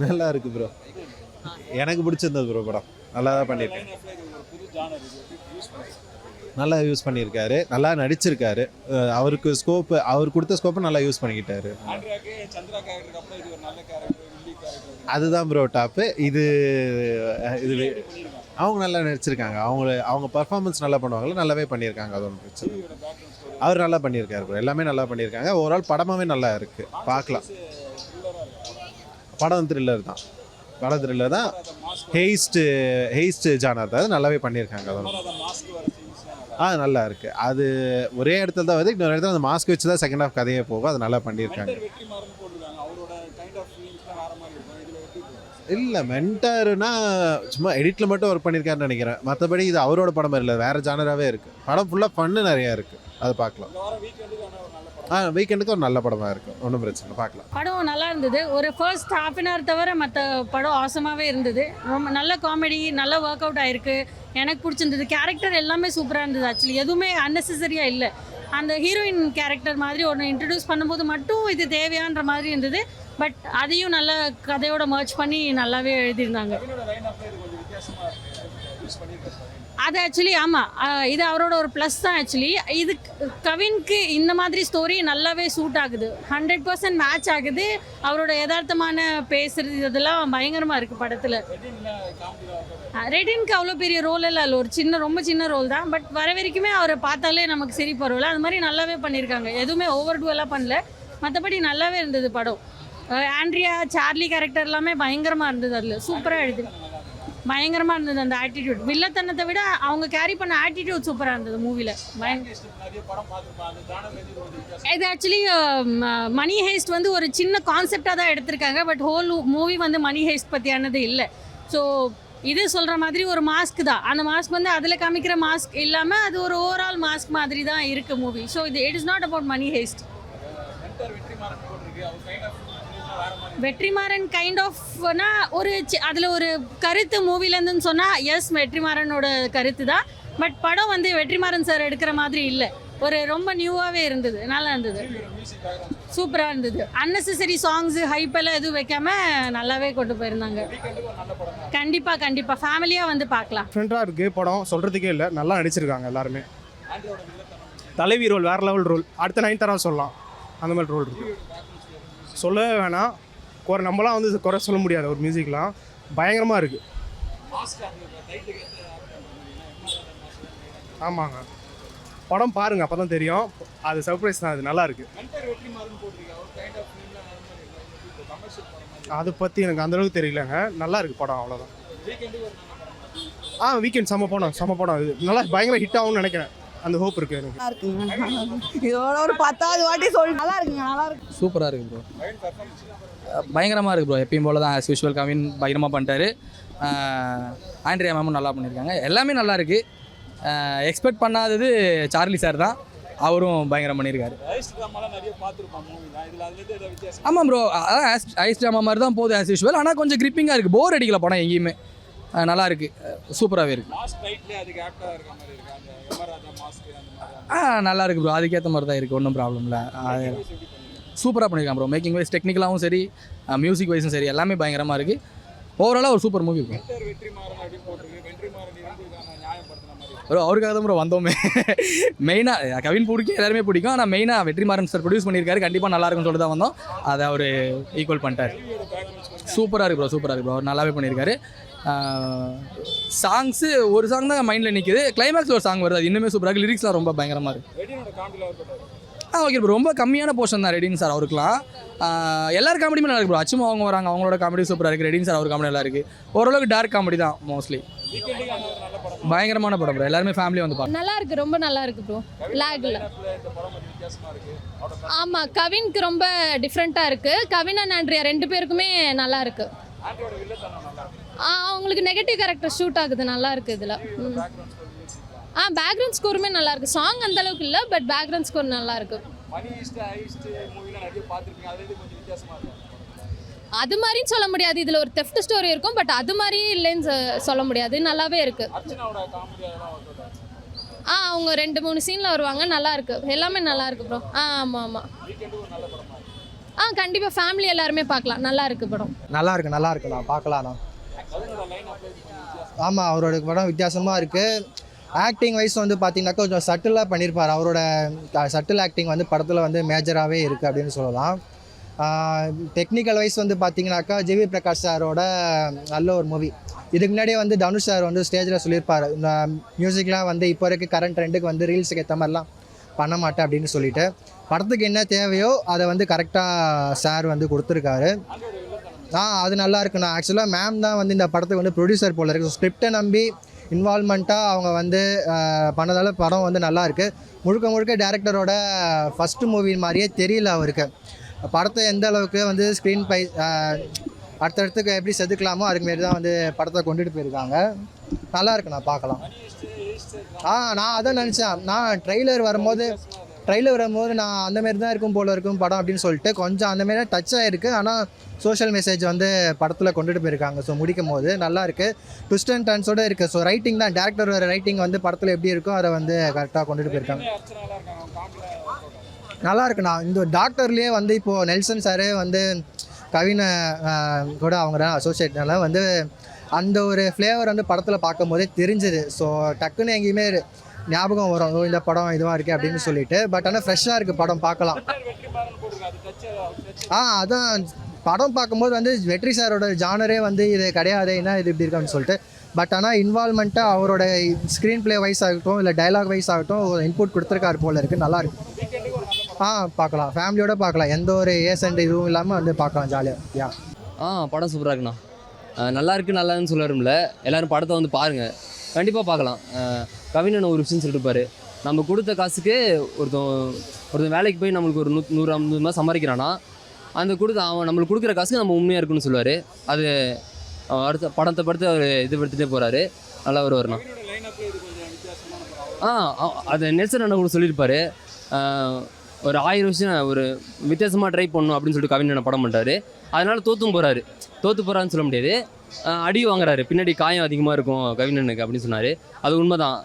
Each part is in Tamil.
நல்லா இருக்கு ப்ரோ எனக்கு பிடிச்சிருந்தது ப்ரோ படம். நல்லா தான் பண்ணியிருக்கேன். நல்லா யூஸ் பண்ணியிருக்காரு. நல்லா நடிச்சிருக்காரு. அவருக்கு ஸ்கோப்பு அவர் கொடுத்த ஸ்கோப்பை நல்லா யூஸ் பண்ணிக்கிட்டாரு. அதுதான் ப்ரோ டாப்பு இது இது அவங்க நல்லா நடிச்சிருக்காங்க. அவங்க அவங்க பர்ஃபார்மன்ஸ் நல்லா பண்ணுவாங்களோ நல்லாவே பண்ணியிருக்காங்க. அது ஒன்றும் பிரச்சனை இல்லை. அவர் நல்லா பண்ணியிருக்காரு ப்ரோ எல்லாமே நல்லா பண்ணியிருக்காங்க. ஓவரால் படமாவே நல்லா இருக்குது பார்க்கலாம். படம் த்ரில்லர் தான். படம் த்ரில்லர் தான். ஹெய்ஸ்ட்டு ஹெய்ஸ்ட் ஜானர் தான். நல்லாவே பண்ணியிருக்காங்க அது ஆ நல்லா இருக்கு. அது ஒரே இடத்துல தான் வருது. இன்னொரு இடத்துல அந்த மாஸ்க் வச்சு தான் செகண்ட் ஆஃப் கதையே போகும். அது நல்லா பண்ணியிருக்காங்க. இல்லை மென்டாருனா சும்மா எடிட்டில் மட்டும் ஒர்க் பண்ணியிருக்காருன்னு நினைக்கிறேன். மற்றபடி இது அவரோட படம் இல்லை. வேறு ஜானராகவே இருக்குது படம் ஃபுல்லாக ஃபன்னு நிறையா இருக்குது அதை பார்க்கலாம். வீக்கெண்டுக்கு ஒரு நல்ல படமாக இருக்கும். ஒன்றும் பிரச்சனை இல்லை, பார்க்கலாம். படம் நல்லா இருந்தது. ஒரு ஃபர்ஸ்ட் ஹாஃப் அன் ஹவர் தவிர மற்ற படம் ஆசமாகவே இருந்தது. ரொம்ப நல்ல காமெடி நல்ல ஒர்க் அவுட் ஆயிருக்கு. எனக்கு பிடிச்சிருந்தது. கேரக்டர் எல்லாமே சூப்பராக இருந்தது ஆக்சுவலி எதுவுமே அன்னெசரியாக இல்லை. அந்த ஹீரோயின் கேரக்டர் மாதிரி ஒன்று இன்ட்ரடியூஸ் பண்ணும்போது மட்டும் இது தேவையான்ற மாதிரி இருந்தது. பட் அதையும் நல்ல கதையோட மர்ச் பண்ணி நல்லாவே எழுதியிருந்தாங்க. அது ஆக்சுவலி ஆமாம் இது அவரோட ஒரு ப்ளஸ் தான் ஆக்சுவலி இது கவின்க்கு இந்த மாதிரி ஸ்டோரி நல்லாவே சூட் ஆகுது. ஹண்ட்ரட் பர்சன்ட் மேட்ச் ஆகுது. அவரோட யதார்த்தமான பேசுறது இதெல்லாம் பயங்கரமாக இருக்குது படத்தில். ரெடின்க்கு அவ்வளோ பெரிய ரோல் இல்லை இல்லை. ஒரு சின்ன ரொம்ப சின்ன ரோல் தான். பட் வர வரைக்குமே அவரை பார்த்தாலே நமக்கு சரி பரவாயில்ல அது மாதிரி நல்லாவே பண்ணியிருக்காங்க. எதுவுமே ஓவர் டூவெல்லாம் பண்ணல. மற்றபடி நல்லாவே இருந்தது படம். ஆண்ட்ரியா சார்லி கேரக்டர் எல்லாமே பயங்கரமாக இருந்தது அதில். சூப்பராக எழுது பயங்கரமாக இருந்தது அந்த ஆட்டிடியூட் வில்லத்தனத்தை விட அவங்க கேரி பண்ண ஆட்டிடியூட் சூப்பராக இருந்தது மூவியில் இது ஆக்சுவலி மணி ஹேஸ்ட் வந்து ஒரு சின்ன கான்செப்டாக தான் எடுத்திருக்காங்க பட் ஹோல் மூவி வந்து மணி ஹேஸ்ட் பற்றியானது இல்லை. ஸோ இது சொல்கிற மாதிரி ஒரு மாஸ்க் தான். அந்த மாஸ்க் வந்து அதில் காமிக்கிற மாஸ்க் இல்லாமல் அது ஒரு ஓவரால் மாஸ்க் மாதிரி தான் இருக்குது மூவி ஸோ இது it is not about money heist Vetrimaaran kind ஆஃப்னா ஒரு சி- அதுல ஒரு கருத்து மூவிலேருந்துன்னு சொன்னா எஸ் வெற்றிமாறனோட கருத்து தான். பட் படம் வந்து வெற்றிமாறன் சார் எடுக்கிற மாதிரி இல்லை. ஒரு ரொம்ப நியூவாகவே இருந்தது. நல்லா இருந்தது. சூப்பராக இருந்தது. அன்னெசரி சாங்ஸ் ஹைப் எல்லாம் எதுவும் வைக்காம நல்லாவே கொண்டு போயிருந்தாங்க. கண்டிப்பாக கண்டிப்பாக ஃபேமிலியாக வந்து பார்க்கலாம். டிஃப்ரெண்ட்டாக இருக்குது படம். சொல்கிறதுக்கே இல்லை. நல்லா நடிச்சிருக்காங்க எல்லாருமே. தலைவி ரோல் வேறு லெவல் ரோல் அடுத்த நைன் தரா சொல்லலாம் அந்த மாதிரி ரோல் இருக்கு. சொல்லவே வேணாம். குறை நம்மளாம் வந்து குறை சொல்ல முடியாது ஒரு மியூசிக்லாம் பயங்கரமாக இருக்குது ஆமாங்க. படம் பாருங்க அப்போ தான் தெரியும். அது சர்ப்ரைஸ் தான் அது நல்லா இருக்கு. அதை பற்றி எனக்கு அந்தளவுக்கு தெரியலங்க. நல்லா இருக்கு படம் அவ்வளோதான் ஆ வீக்கெண்ட் செம்ம படம் செம்ம படம் இது. நல்லா பயங்கர ஹிட் ஆகும்னு நினைக்கிறேன். அந்த ஹோப் இருக்கு எனக்கு. இதோட ஒரு பத்தாவது வாட்டி சொல்லி நல்லா இருக்குங்க நல்லா இருக்கு சூப்பராக இருக்கு ப்ரோ பயங்கரமாக இருக்குது ப்ரோ எப்பயும் போல தான் ஆஸ் யூஷுவல் கவின் பயங்கரமாக பண்ணிட்டாரு. ஆண்ட்ரியா மேமும் நல்லா பண்ணியிருக்காங்க. எல்லாமே நல்லா இருக்குது எக்ஸ்பெக்ட் பண்ணாதது சார்லி சார் தான். அவரும் பயங்கரம் பண்ணியிருக்காரு. ஆமாம் ப்ரோ அதான் ஐஸ் ட்ராமா மாதிரி தான் போகுது ஆஸ் யூஷுவல் ஆனால் கொஞ்சம் கிரிப்பிங்காக இருக்குது போர் அடிக்கல படம் எங்கேயுமே. நல்லா இருக்குது சூப்பராகவே இருக்குது ஆ நல்லா இருக்கு ப்ரோ அதுக்கேற்ற மாதிரி தான் இருக்குது ஒன்றும் ப்ராப்ளம் இல்லை சூப்பராக பண்ணியிருக்கான் ப்ரோ மேக்கிங் வைஸ் டெக்னிக்கலாகவும் சரி மியூசிக் வைஸும் சரி எல்லாமே பயங்கரமாக இருக்குது ஓவராலாக ஒரு சூப்பர் மூவி இருக்கும் ப்ரோ அவருக்காக தான் ப்ரோ வந்தோமே. மெயினாக கவின் பிடிக்கும் எல்லாருமே பிடிக்கும். ஆனால் மெயினாக வெற்றிமாறன் சார் ப்ரொடியூஸ் பண்ணியிருக்காரு. கண்டிப்பாக நல்லா இருக்கும்னு சொல்லிட்டு தான் வந்தோம். அதை அவர் ஈக்குவல் பண்ணிட்டார். சூப்பராக இருக்கு ப்ரோ சூப்பராக இருக்கு ப்ரோ அவர் நல்லாவே பண்ணியிருக்காரு. சாங்ஸு ஒரு சாங் தான் மைண்டில் நிற்குது கிளைமேக்ஸ் ஒரு சாங் வருது. அது இன்னுமே சூப்பராக இருக்குது லிரிக்ஸ்லாம் ரொம்ப பயங்கரமாக இருக்குது ஆ ஓகே ப்ரோ ரொம்ப கம்மியான போர்ஷன் தான் ரெடின் சார் அவருக்குலாம் எல்லா எல்லார் காமெடியுமே நல்லா இருக்கு ப்ரோ அச்சுமா அவங்க வராங்க. அவங்களோட காமெடி சூப்பராக இருக்குது ரெடின் சார் அவர் காமெடி நல்லா இருக்குது ஓரளவுக்கு டார்க் காமெடி தான் மோஸ்ட்லி பயங்கரமான படம் ப்ரோ எல்லாருமே ஃபேமிலி வந்து பாருங்க. நல்லா இருக்கு. ரொம்ப நல்லா இருக்கு ப்ரோ லேக்ல ஆமா கவின்க்கு ரொம்ப டிஃப்ரெண்ட்டாக இருக்கு. கவின் அண்ட் ஆண்ட்ரியா ரெண்டு பேருக்குமே நல்லா இருக்கு. அவங்களுக்கு நெகட்டிவ் கேரக்டர் ஷூட் ஆகுது நல்லா இருக்கு இதுல. ஆ பேக்ரவுண்ட் ஸ்கோருமே நல்லா இருக்கு. சாங் அந்த அளவுக்கு இல்லை பட் பேக்ரவுண்ட் ஸ்கோர் நல்லா இருக்கு. அது மாதிரின்னு சொல்ல முடியாது. இதுல ஒரு தெஃப்ட் ஸ்டோரி இருக்கும் பட் அது மாதிரி இல்லைன்னு சொ- சொல்ல முடியாது. நல்லாவே இருக்கு. ஆ? அவங்க ரெண்டு மூணு சீனில் வருவாங்க. நல்லா இருக்கு. எல்லாமே நல்லா இருக்கு ப்ரோ ஆ ஆமாம் ஆமாம் ஆ கண்டிப்பாக ஃபேமிலி எல்லாருமே பார்க்கலாம். நல்லா இருக்கு படம். நல்லா இருக்கு நல்லா இருக்குண்ணா பார்க்கலாண்ணா ஆமாம் அவரோட படம் வித்தியாசமாக இருக்குது ஆக்டிங் வைஸ் வந்து பார்த்தீங்கன்னாக்கா கொஞ்சம் சட்டிலாக பண்ணியிருப்பார் அவரோட சட்டில் ஆக்டிங் வந்து படத்தில் வந்து மேஜராகவே இருக்குது அப்படின்னு சொல்லலாம். டெக்னிக்கல் வைஸ் வந்து பார்த்தீங்கன்னாக்கா ஜிவி பிரகாஷ் சாரோட நல்ல ஒரு மூவி இதுக்கு முன்னாடியே வந்து தனுஷ் சார் வந்து ஸ்டேஜில் சொல்லியிருப்பார் இந்த மியூசிக்லாம் வந்து இப்போ இருக்க கரண்ட் ட்ரெண்டுக்கு வந்து ரீல்ஸுக்கு ஏற்ற மாதிரிலாம் பண்ண மாட்டேன் அப்படின்னு சொல்லிட்டு. படத்துக்கு என்ன தேவையோ அதை வந்து கரெக்டாக சார் வந்து கொடுத்துருக்காரு. ஆ அது நல்லா இருக்குண்ணா. ஆக்சுவலாக மேம் தான் வந்து இந்த படத்துக்கு வந்து ப்ரொடியூசர் போல இருக்குது ஸ்கிரிப்டை நம்பி இன்வால்மெண்ட்டாக அவங்க வந்து பண்ணதால் படம் வந்து நல்லாயிருக்கு முழுக்க முழுக்க டேரக்டரோட ஃபஸ்ட்டு மூவி மாதிரியே தெரியல அவருக்கு. படத்தை எந்த அளவுக்கு வந்து ஸ்க்ரீன் பை அடுத்தடுத்துக்கு எப்படி செதுக்கலாமோ அதுக்கு மாரி தான் வந்து படத்தை கொண்டுட்டு போயிருக்காங்க. நல்லா இருக்குண்ணா பார்க்கலாம். ஆ நான் அதான் நினச்சேன். நான் ட்ரெய்லர் வரும்போது ட்ரெய்லர் வரும்போது நான் அந்த மாரி தான் இருக்கும் போல இருக்கும் படம் அப்படின்னு சொல்லிட்டு கொஞ்சம் அந்த மாரி டச் ஆகிருக்கு ஆனால் சோஷியல் மெசேஜ் வந்து படத்தில் கொண்டுட்டு போயிருக்காங்க. ஸோ முடிக்கும் போது நல்லா இருக்குது ட்விஸ்ட் அண்ட் டர்ன்ஸோட இருக்குது ஸோ ரைட்டிங் தான். டேரக்டரோட ரைட்டிங் வந்து படத்தில் எப்படி இருக்கோ அதை வந்து கரெக்டாக கொண்டுட்டு போயிருக்காங்க. நல்லா இருக்குண்ணா இந்த டாக்டர்லேயே வந்து இப்போது நெல்சன் சாரே வந்து கவினை கூட அவங்க அசோசியேட்னால வந்து அந்த ஒரு ஃப்ளேவர் வந்து படத்தில் பார்க்கும்போதே தெரிஞ்சுது. ஸோ டக்குன்னு எங்கேயுமே ஞாபகம் வரும். ஓ இந்த படம் இதுவாக இருக்குது அப்படின்னு சொல்லிட்டு. பட் ஆனால் ஃப்ரெஷ்ஷாக இருக்குது படம் பார்க்கலாம். ஆ அதான். படம் பார்க்கும்போது வந்து வெற்றி சாரோட ஜானரே வந்து இது கிடையாது என்ன இது இப்படி இருக்கான்னு சொல்லிட்டு. பட் ஆனால் இன்வால்மெண்ட்டாக அவரோட ஸ்க்ரீன் ப்ளே வைஸ் ஆகட்டும் இல்லை டைலாக் வைஸ் ஆகட்டும் இன்புட் கொடுத்துருக்காரு போல இருக்குது நல்லாருக்கு ஆ பார்க்கலாம். ஃபேமிலியோட பார்க்கலாம். எந்த ஒரு ஏசண்ட் இதுவும் இல்லாமல் வந்து பார்க்கலாம் ஜாலியாக யா ஆ படம் சூப்பராக இருக்குண்ணா. நல்லா இருக்கு நல்லான்னு சொல்ல விரும்பல. எல்லாரும் படத்தை வந்து பாருங்கள் கண்டிப்பாக பார்க்கலாம். அஹ் கவிஞன் ஒரு விஷயம் சொல்லிருப்பாரு நம்ம கொடுத்த காசுக்கு ஒருத்தன் ஒருத்தன் வேலைக்கு போய் நம்மளுக்கு ஒரு நூ நூறு ஐம்பது ரூபா சம்பாதிக்கிறான்னா அந்த கொடுத்த அவன் நம்மளுக்கு கொடுக்குற காசுக்கு நம்ம உண்மையாக இருக்குன்னு சொல்லுவார். அது அடுத்த படத்தை படுத்து அவர் இது எடுத்துகிட்டே போகிறாரு நல்லா வருவார்ண்ணா ஆ அது நெல்சன் அண்ணன் கூட சொல்லியிருப்பாரு. ஒரு ஆயிரம் விஷயம் ஒரு வித்தியாசமாக ட்ரை பண்ணணும் அப்படின்னு சொல்லிட்டு கவிஞனை படம் பண்ணுறாரு அதனால தோத்தும் போகிறாரு தோத்து போகிறான்னு சொல்ல முடியாது. அடி வாங்குறாரு. பின்னாடி காயம் அதிகமாக இருக்கும் கவிஞனுக்கு அப்படின்னு சொன்னார். அது உண்மைதான்.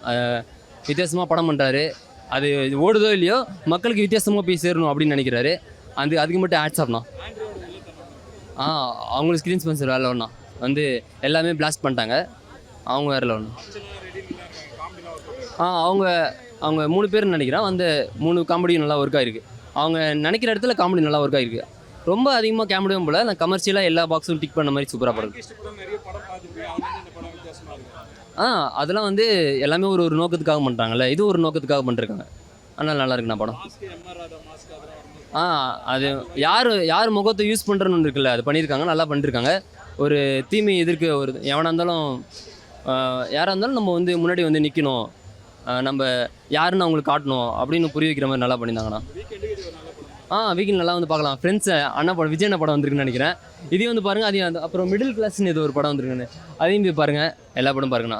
வித்தியாசமாக படம் பண்ணுறாரு அது ஓடுதோ இல்லையோ மக்களுக்கு வித்தியாசமாக போய் சேரணும் அப்படின்னு நினைக்கிறாரு. அது அதுக்கு மட்டும் ஆட்ஸ் ஆப்னா ஆ அவங்களுக்கு ஸ்க்ரீன் ஸ்பான்சர் வேலை ஒன்றா வந்து எல்லாமே பிளாஸ்ட் பண்ணிட்டாங்க. அவங்க வேறு ஒன்று ஆ அவங்க அவங்க மூணு பேர் நினைக்கிறேன். அந்த மூணு காமெடியும் நல்லா ஒர்க் ஆயிருக்கு. அவங்க நினைக்கிற இடத்துல காமெடி நல்லா ஒர்க் ஆயிருக்கு. ரொம்ப அதிகமாக காமெடியும் போல நான் கமர்ஷியலாக எல்லா பாக்ஸும் டிக் பண்ண மாதிரி சூப்பராக படம். ஆ அதெல்லாம் வந்து எல்லாமே ஒரு ஒரு நோக்கத்துக்காக பண்ணுறாங்கல்ல இது ஒரு நோக்கத்துக்காக பண்ணிருக்காங்க அதனால் நல்லா இருக்குண்ணா படம். ஆ அது யார் யார் முகத்தை யூஸ் பண்ணுறன்னு இருக்குல்ல அது பண்ணியிருக்காங்க நல்லா பண்ணியிருக்காங்க. ஒரு தீமை எதிர்க்க ஒரு எவனாக இருந்தாலும் யாராக இருந்தாலும் நம்ம வந்து முன்னாடி வந்து நிற்கணும் நம்ம யாருன்னு அவங்களுக்கு காட்டணும் அப்படின்னு புரிய வைக்கிற மாதிரி நல்லா பண்ணியிருந்தாங்கண்ணா. ஆ வீக்கெண்ட் நல்லா வந்து பார்க்கலாம். ஃப்ரெண்ட்ஸ் அண்ணா படம் விஜய் அண்ணா படம் வந்திருக்குன்னு நினைக்கிறேன். இதையும் வந்து பாருங்கள் அதையும் அப்புறம் மிடில் கிளாஸ்னு ஏதோ ஒரு படம் வந்திருக்குன்னு. அதையும் போய் பாருங்கள் எல்லா படம் பாருங்கண்ணா.